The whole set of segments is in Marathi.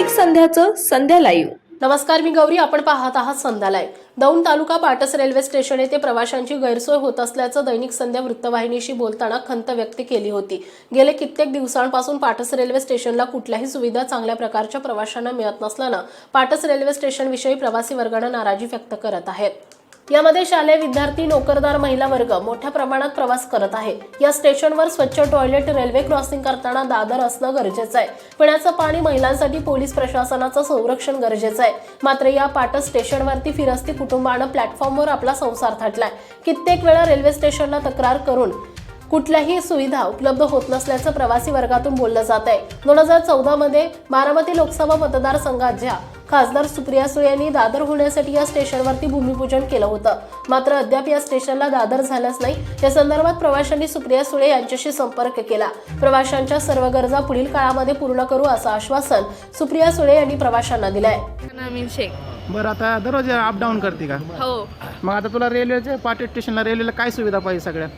दैनिक संध्याचं संध्या लाईव्ह नमस्कार मी गौरी. आपण पाहत आहात संध्यालय दौंड तालुका पाटस रेल्वे स्टेशन येथे प्रवाशांची गैरसोय होत असल्याचं दैनिक संध्या वृत्तवाहिनीशी बोलताना खंत व्यक्त केली होती. गेले कित्येक दिवसांपासून पाटस रेल्वे स्टेशनला कुठल्याही सुविधा चांगल्या प्रकारच्या प्रवाशांना मिळत नसल्यानं पाटस रेल्वे स्टेशनविषयी प्रवासी वर्गानं नाराजी व्यक्त करत आहेत. यामध्ये शालेय विद्यार्थी नोकरदार महिला वर्ग मोठ्या प्रमाणात प्रवास करत आहे. या स्टेशनवर स्वच्छ टॉयलेट रेल्वे क्रॉसिंग करताना दादर असणं गरजेचं आहे. पिण्याचं पाणी महिलांसाठी पोलीस प्रशासनाचं संरक्षण गरजेचं आहे. मात्र या पाट स्टेशनवरती फिरस्ती कुटुंबानं प्लॅटफॉर्मवर आपला संसार थाटलाय. कित्येक वेळा रेल्वे स्टेशनला तक्रार करून कुठल्याही सुविधा उपलब्ध होत नसल्याचं प्रवासी वर्गातून बोललं जात आहे दोन हजार चौदामध्ये बारामती लोकसभा मतदारसंघात ज्या खासदार सुप्रिया सुळे यांनी दादर होण्यासाठी या स्टेशनवरती भूमिपूजन केलं होतं. मात्र अद्याप या स्टेशनला दादर झालंच नाही. या संदर्भात प्रवाशांनी सुप्रिया सुळे यांच्याशी संपर्क केला. प्रवाशांच्या सर्व गरजा पुढील काळामध्ये पूर्ण करू असं आश्वासन सुप्रिया सुळे यांनी प्रवाशांना दिलंय. बरं आता दररोज अप डाऊन करते का? हो. मग आता तुला रेल्वेच्या पाटी स्टेशनला रेल्वेला काय सुविधा पाहिजे सगळ्या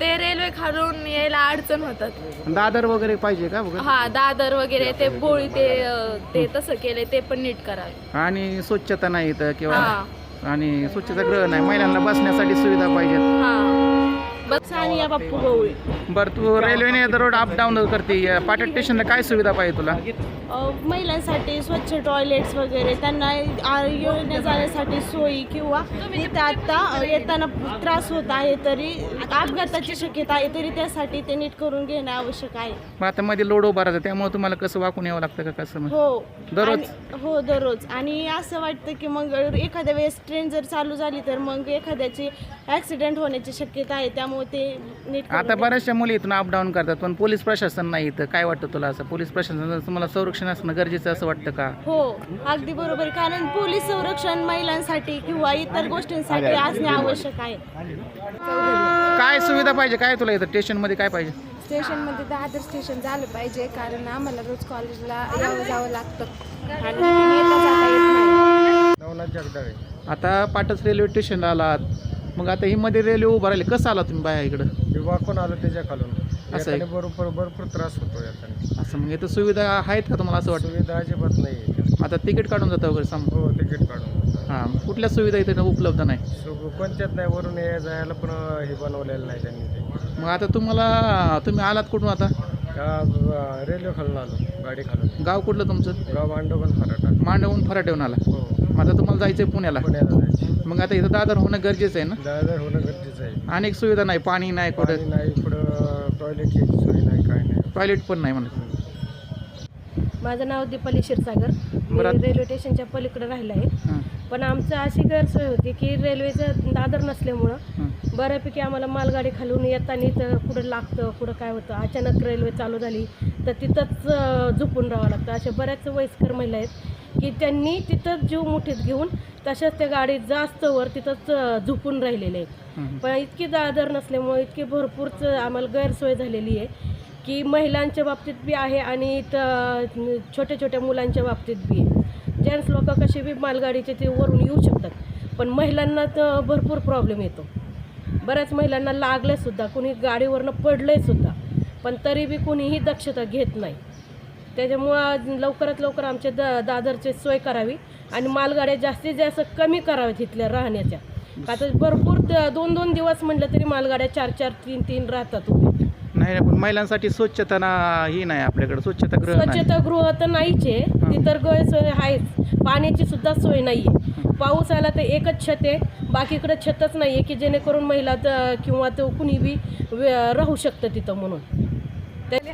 ते रेल्वे खालून यायला अडचण होतात. दादर वगैरे पाहिजे का वगैरे? हा दादर वगैरे ते बोळी ते अं, ते तसं केले ते पण नीट करावे आणि स्वच्छता नाही इथं किंवा हा. आणि स्वच्छता गृह नाही महिलांना बसण्यासाठी सुविधा पाहिजेत हा. सानिया बाप्पू गवळी बरं तू रेल्वेने दररोज अप डाऊन करते. पाटी स्टेशनला काय सुविधा पाहिजे तुला? महिलांसाठी स्वच्छ टॉयलेट्स वगैरे त्यांना येण्या जाण्यासाठी सोयी किंवा इथं आता येताना त्रास होत आहे तरी अपघाताची शक्यता आहे तरी त्यासाठी ते नीट करून घेणं आवश्यक आहे. मग आता मध्ये लोड उभा राहतं त्यामुळे तुम्हाला कसं वाकून यावं लागतं का कसं हो. दररोज? आणि- हो दररोज. आणि असं वाटतं की मग एखाद्या वेळेस ट्रेन जर चालू झाली तर मग एखाद्याची ॲक्सिडेंट होण्याची शक्यता आहे त्यामुळे ते नीट करून आता बऱ्याचशा मुली इथून अप डाऊन करतात पण पोलीस प्रशासन नाही इथं. काय वाटतं तुला असं? पोलीस प्रशासन तुम्हाला संरक्षण असणं गरजेचं असं वाटतं का? हो अगदी बरोबर. कारण पोलीस संरक्षण महिलांसाठी किंवा इतर गोष्टींसाठी असणे आवश्यक आहे. काय सुविधा पाहिजे? काय तुला इथं? स्टेशनमध्ये काय पाहिजे? स्टेशनमध्ये दादर स्टेशन झालं पाहिजे कारण आम्हाला रोज कॉलेजला यावं जावं लागतं. आणि येता जाता येत नाही. नवनाथ जगदाळे. आता पाटस रेल्वे स्टेशनला आलात. मग आता ही मध्ये रेल्वे उभा राहिली. कसं आला तुम्ही बाया इकडं? विवाह कोण आलो त्याच्या खालून असं आहे. याच्याने बरोबर भरपूर त्रास होतो याच्याने. असं मग इथं सुविधा आहेत का तुम्हाला असं वाटतं? सुविधा अजिबात नाही आहे आता तिकीट काढून जातं वगैरे सम हो तिकीट काढून हां मग कुठल्या सुविधा इथं उपलब्ध नाही? सु- कोणत्याच नाही वरून ये जायला पण हे बनवलेलं नाही त्यांनी ते. मग आता तुम्हाला तुम्ही आलात कुठून आता? रेल्वे खालून आलो गाडी खालून. गाव कुठलं तुमचं? गाव मांडोबन फराटा मांडवून फराटेवून आला. हो. आता तुम्हाला जायचं आहे पुण्याला. पुण्याला जायचं मग आता इथं दादर होणं गरजेचं आहे ना? दादर होणं गरजेचं आहे. अनेक सुविधा नाही पाणी नाही पाणी कुठं नाही पुढं टॉयलेटची सोय नाही काय नाही. टॉयलेट पण नाही म्हणत माझं नाव दीपाली क्षीरसागर. मी बरं. रेल्वे स्टेशनच्या पलीकडे राहिलं आहे. हां. पण आमचं अशी गैरसोय होती की रेल्वेचं दादर नसल्यामुळं बऱ्यापैकी आम्हाला मालगाडी खालून येताना तर कुठं लागतं कुठं काय होतं? अचानक रेल्वे चालू झाली तर तिथंच झोपून राहावं लागतं. अशा बऱ्याच वयस्कर महिला आहेत की त्यांनी तिथंच जीव मुठीत घेऊन तशाच त्या गाडीत जास्त वर तिथंच झोपून राहिलेले आहेत. हं. पण इतकी दादर नसल्यामुळे इतकी भरपूरच आम्हाला गैरसोय झालेली आहे की महिलांच्या बाबतीत बी आहे आणि त- छोट्या छोट्या मुलांच्या बाबतीत बी आहे. जेंट्स लोक कसे बी मालगाडीचे ते वरून येऊ शकतात पण महिलांना तर भरपूर प्रॉब्लेम येतो. बऱ्याच महिलांना लागले सुद्धा कुणी गाडीवरनं पडले सुद्धा पण तरी बी कुणीही दक्षता घेत नाही. त्याच्यामुळं लवकरात लवकर आमच्या द दादरची सोय करावी आणि मालगाड्या जास्तीत जास्त कमी कराव्यात इथल्या राहण्याच्या. आता भरपूर दोन दोन दिवस म्हटलं तरी मालगाड्या चार चार तीन तीन राहतात नाही पण महिलांसाठी स्वच्छता ना ही नाही आपल्याकडे. स्वच्छता गृह नाही. स्वच्छतागृह तर नाहीच आहे. ती तर गैरसोय आहेच. पाण्याची सुद्धा सोय नाही आहे पाऊस आला तर एकच छत आहे. बाकीकडे छतच नाही आहे की जेणेकरून महिला त- किंवा तो कुणी बी राहू शकतं तिथं म्हणून.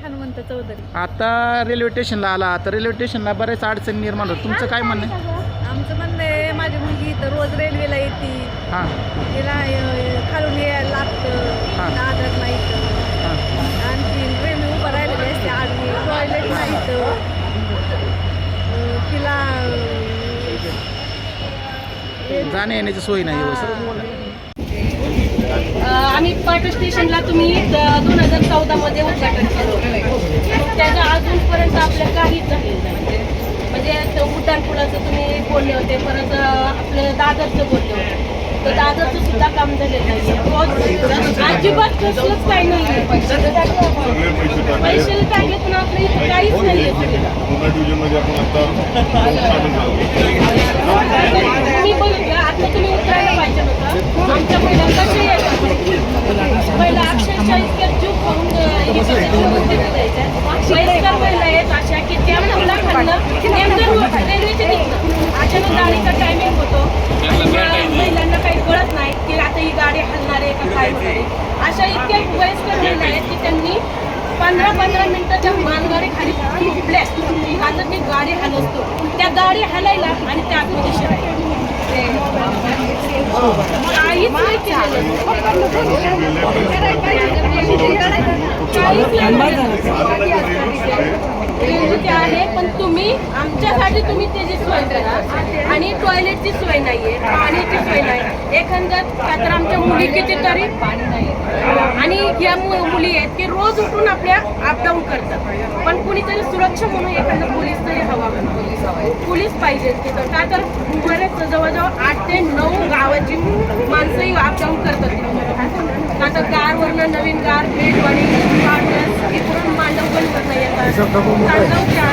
हनुमंत चौधरी. आता रेल्वे स्टेशनला आला. तर रेल्वे स्टेशनला बरेच अडचणी निर्माण होत तुमचं काय म्हणणं आहे? आमचं म्हणणं आहे माझी मुलगी तर रोज रेल्वेला येते. हां. तिला खालून यायला लागतं. दादर नाही तर आणखी रेल्वे उभं राहिलेली असते. आडवी टॉयलेट नाही तिला जाण्या येण्याची सोय नाही व्यवस्थित आम्ही पाट स्टेशनला तुम्ही दोन हजार चौदामध्ये उद्घाटन केलं. त्याच्या अजूनपर्यंत आपल्या काहीच झालेलं नाही. म्हणजे उड्डाणपुलाचं तुम्ही बोलले होते परत आपलं दादरचं बोलले होते. तर सुद्धा काम झालेलं अजिबात कसलंच काही नाही पण इथं काहीच नाही बघितलं आता तुम्ही उतरायला पाहिजे आमच्या महिला कशा येतात महिला अक्षरशः इतक्या चूक होऊन वयस्कर महिला आहेत अशा की त्या मुला खाल्लं नेमकं रेल्वेचे निघतं अचानक गाडीचा टायमिंग होतो आणि त्या महिलांना काही कळत नाही की आता ही गाडी हलणार आहे का काय होणार आहे अशा इतक्या वयस्कर महिला आहेत की त्यांनी पंधरा पंधरा मिनिटाच्या मानगाडी खाली आता ती गाडी हलवतो. त्या गाडी हलायला आणि त्या आतमध्ये शिरायला काहीच नाही केलेलं. आहे पण तुम्ही आमच्यासाठी तुम्ही त्याची सोय करा. आणि टॉयलेटची सोय नाहीये पाण्याची सोय नाही. एखाद्या तर आमच्या मुली कितीतरी पाणी नाही आणि या मुली आहेत की रोज उठून आपल्या अपडाऊन करतात. पण कुणीतरी सुरक्षा म्हणून एखादा पोलीस तरी हवा पोलीस पाहिजे तिथं. का तर बरेच जवळजवळ आठ ते नऊ गावाची माणसंही अपडाऊन करतात का तर कारवरनं नवीन कार पाटस इकडून मांडवगणवरनं येतात. तांदवचे आहेत तरी ते जर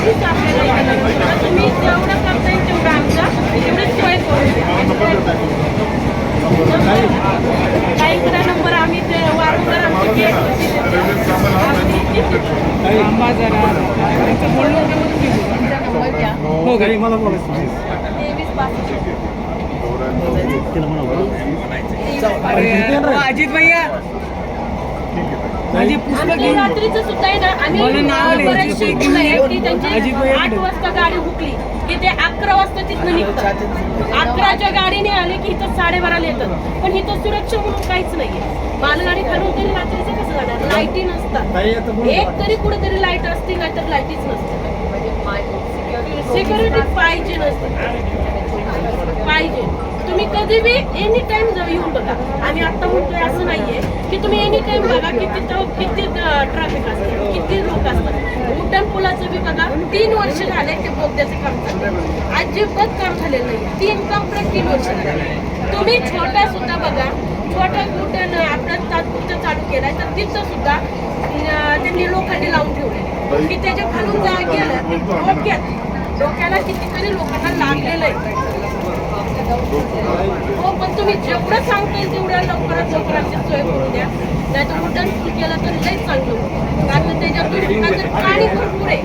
काहीच आपल्याला इकडं नसतं. तुम्ही जेवढं करता येईल तेवढं आमचा तेवढी सोय काही नंबर आम्ही ते वारंवार आमचे गेट तेवीस बासष्ट अजित भैया. आमची रात्रीचं सुद्धा आहे ना आम्ही बरेचशी मुलं आहेत की त्यांची आठ वाजता गाडी हुकली की ते अकरा वाजता तिथनं निघतात. अकराच्या गाडीने आले की इथं साडेबाराला येतात. पण इथं सुरक्षा म्हणून काहीच नाहीये. मालगाडी खालून तरी रात्रीचं कसं जाणार? लाईटी नसतात. एक तरी कुठेतरी लाइट असते नाही तर लाईटीच नसते. सिक्युरिटी पाहिजे नसते. पाहिजे. तुम्ही कधी बी एनी टाइम येऊन बघा. आम्ही आता म्हणतोय असं नाहीये की तुम्ही एनी टाइम बघा की तिथं किती ट्रॅफिक असते किती लोक असतात. उड्डाण पुलाचं बी बघा तीन वर्ष झाले ते बोगद्याचं काम चाललंय. अजिबात काम झालेलं नाही तीन कंप्लेंट तीन वर्ष झाले. तुम्ही छोटा सुद्धा बघा छोटा उड्डाण आपलं तात्पुरतं चालू केलाय तर तिथं सुद्धा त्यांनी लोखंडी लावून ठेवले की त्याच्या खालून जा गेलं डोक्यात डोक्याला कितीतरी लोकांना लागलेलं आहे. हो पण तुम्ही जेवढं सांगता येईल तेवढ्या लवकरात लवकर सोय करून द्या. नाही तर उड्डाण पूल केलं तर लई चांगलं. कारण त्याच्यातून आता पाणी भरपूर आहे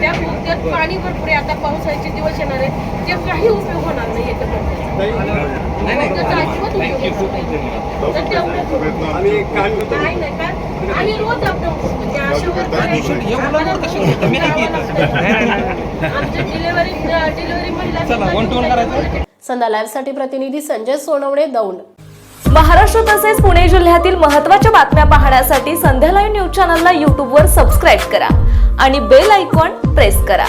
त्या बोगद्यात पाणी भरपूर आहे. आता पावसाळ्याचे दिवस येणार आहे ते काही उपयोग होणार नाही बोगद्याचा अजिबात उपयोग. तर तेवढं करू. नाही नाही का? आम्ही रोज. आमच्या डिलिव्हरी डिलिव्हरी महिला संध्या लाईव्हसाठी प्रतिनिधी संजय सोनवणे दौंड. महाराष्ट्र तसेच पुणे जिल्ह्यातील महत्त्वाच्या बातम्या पाहण्यासाठी संध्या लाईव्ह न्यूज चॅनलला यूट्यूबवर सबस्क्राईब करा आणि बेल आयकॉन प्रेस करा.